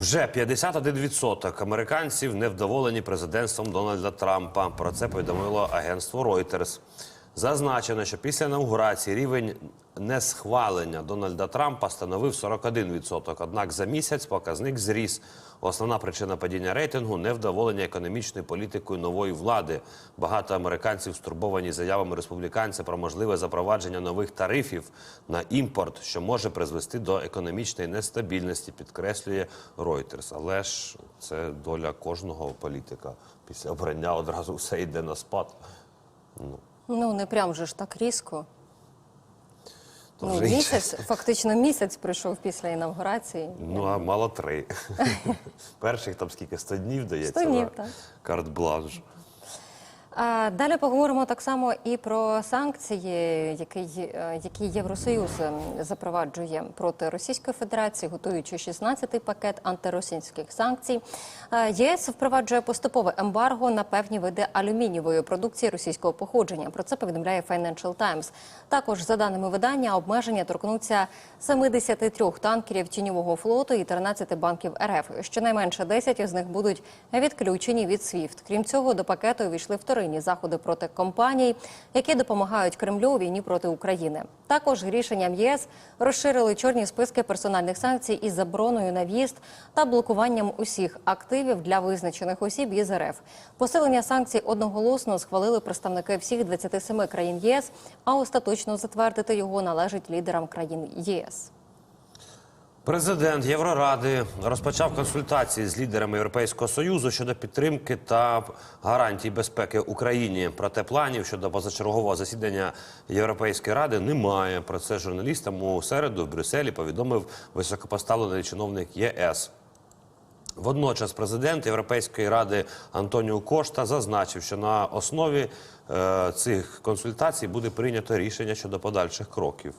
Вже 51% американців невдоволені президентством Дональда Трампа. Про це повідомило агентство Reuters. Зазначено, що після інаугурації рівень несхвалення Дональда Трампа становив 41%. Однак за місяць показник зріс. Основна причина падіння рейтингу невдоволення економічною політикою нової влади. Багато американців стурбовані заявами республіканців про можливе запровадження нових тарифів на імпорт, що може призвести до економічної нестабільності, підкреслює Reuters. Але ж це доля кожного політика. Після обрання одразу все йде на спад. Ну, не прям же ж так різко. То Ну, вже інше. місяць, фактично місяць пройшов після інавгурації. Ну, а мало три. Перших там скільки 100 днів дається 100 днів, на так. карт-бланш. Далі поговоримо так само і про санкції, які, е, які Євросоюз ем, запроваджує проти Російської Федерації, готуючи 16-й пакет антиросійських санкцій. Е, ЄС впроваджує поступове ембарго на певні види алюмінієвої продукції російського походження. Про це повідомляє Financial Times. Також за даними видання, обмеження торкнуться 73 танкерів тіньового флоту і 13 банків РФ. Щонайменше 10 із них будуть відключені від SWIFT. Крім цього, до пакету увійшли вторинні заходи проти компаній, які допомагають Кремлю у війні проти України. Також рішенням ЄС розширили чорні списки персональних санкцій із забороною на в'їзд та блокуванням усіх активів для визначених осіб із РФ. Посилення санкцій одноголосно схвалили представники всіх 27 країн ЄС, а остаточно затвердити його належить лідерам країн ЄС. Президент Євроради розпочав консультації з лідерами Європейського союзу щодо підтримки та гарантій безпеки Україні. Проте планів щодо позачергового засідання Європейської ради немає. Про це журналістам у середу в Брюсселі повідомив високопоставлений чиновник ЄС. Водночас президент Європейської ради Антоніо Кошта зазначив, що на основі е, цих консультацій буде прийнято рішення щодо подальших кроків.